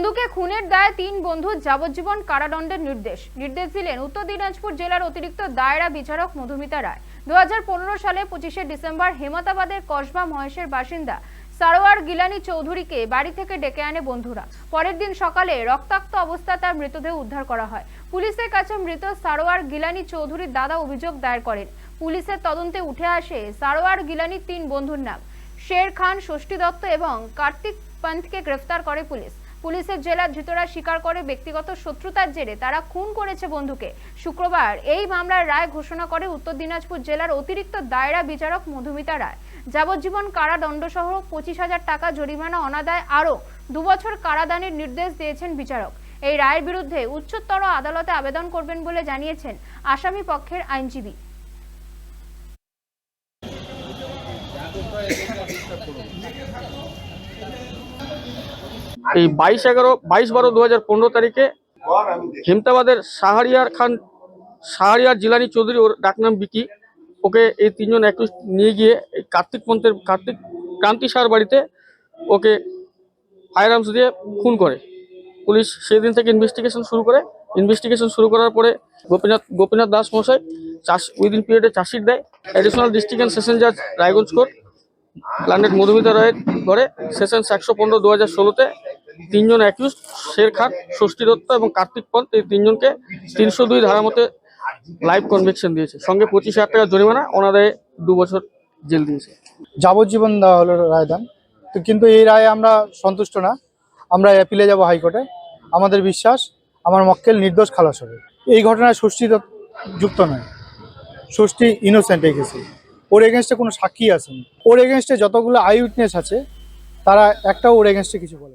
বন্ধুকে খুনের দায়ে তিন বন্ধু যাবজ্জীবন কারাদণ্ডের নির্দেশ। নির্দেশ দিলেন উত্তর দিনাজপুর জেলার অতিরিক্ত দায়রা বিচারক মধুমিতা রায়। দুই হাজার পনেরো সালে পঁচিশে ডিসেম্বর হেমতাবাদের কসবা মহেশের বাসিন্দা সারোয়ার গিলানি চৌধুরীকে বাড়ি থেকে ডেকে আনে বন্ধুরা। পরের দিন সকালে রক্তাক্ত অবস্থায় তার মৃতদেহ উদ্ধার করা হয়। পুলিশের কাছে মৃত সারোয়ার গিলানি চৌধুরীর দাদা অভিযোগ দায়ের করেন। পুলিশের তদন্তে উঠে আসে সারোয়ার গিলানির তিন বন্ধুর নাম। শের খান, ষষ্ঠী দত্ত এবং কার্তিক পন্থকে গ্রেফতার করে পুলিশ। পুলিশের জেলার ধৃতরা স্বীকার করে ব্যক্তিগত শত্রুতার জেরে তারা খুন করেছে বন্ধুকে। শুক্রবার এই মামলার রায় ঘোষণা করে উত্তর দিনাজপুর জেলার অতিরিক্ত দায়রা বিচারক মধুমিতা রায়। যাবজ্জীবন কারাদণ্ড সহ পঁচিশ হাজার টাকা জরিমানা অনাদায় আরও দুবছর কারাদানের নির্দেশ দিয়েছেন বিচারক। এই রায়ের বিরুদ্ধে উচ্চতর আদালতে আবেদন করবেন বলে জানিয়েছেন আসামি পক্ষের আইনজীবী। এই বাইশ এগারো, বাইশ বারো দু তারিখে হেমতাবাদের সাহারিয়ার খান সাহারিয়ার জিলানি চৌধুরী, ওর ডাকনাম বিকি। ওকে এই তিনজন একটু নিয়ে গিয়ে এই কার্তিক পন্থের, কার্তিক ক্রান্তি সার বাড়িতে ওকে ফায়ার আর্মস দিয়ে খুন করে। পুলিশ সেই দিন থেকে ইনভেস্টিগেশন শুরু করে। ইনভেস্টিগেশন শুরু করার পরে গোপীনাথ গোপীনাথ দাস মশাই চাষ উইদিন পিরিয়ডে চাষির দেয়। অ্যাডিশনাল ডিস্ট্রিক্ট অ্যান্ড সেশন জাজ রায়গঞ্জ কোর্ট প্ল্যানেট মধুমিতা রায়ের ঘরে সেশন একশো পনেরো দু হাজার ষোলোতে তিনজন অ্যাকিউজ শের খান ষষ্ঠী দত্ত এবং কার্তিক পন্থ, এই তিনজনকে তিনশো দুই ধারা মতে লাইভ কনভিকশন দিয়েছে। সঙ্গে পঁচিশ হাজার টাকা জরিমানা, ওনাদের দু বছর জেল দিয়েছে। যাবজ্জীবন দেওয়া হলো রায়দান। তো কিন্তু এই রায়ে আমরা সন্তুষ্ট না। আমরা অ্যাপিলে যাব হাইকোর্টে। আমাদের বিশ্বাস, আমার মক্কেল নির্দোষ খালাস হবে। এই ঘটনায় ষষ্ঠী যুক্ত নয়। ষষ্ঠী ইনোসেন্ট এই ওর এগেনস্টে কোনো সাক্ষী আসেনি। ওর এগেনস্টে যতগুলো আই উইটনেস আছে, তারা একটাও ওর এগেনস্টে কিছু বলে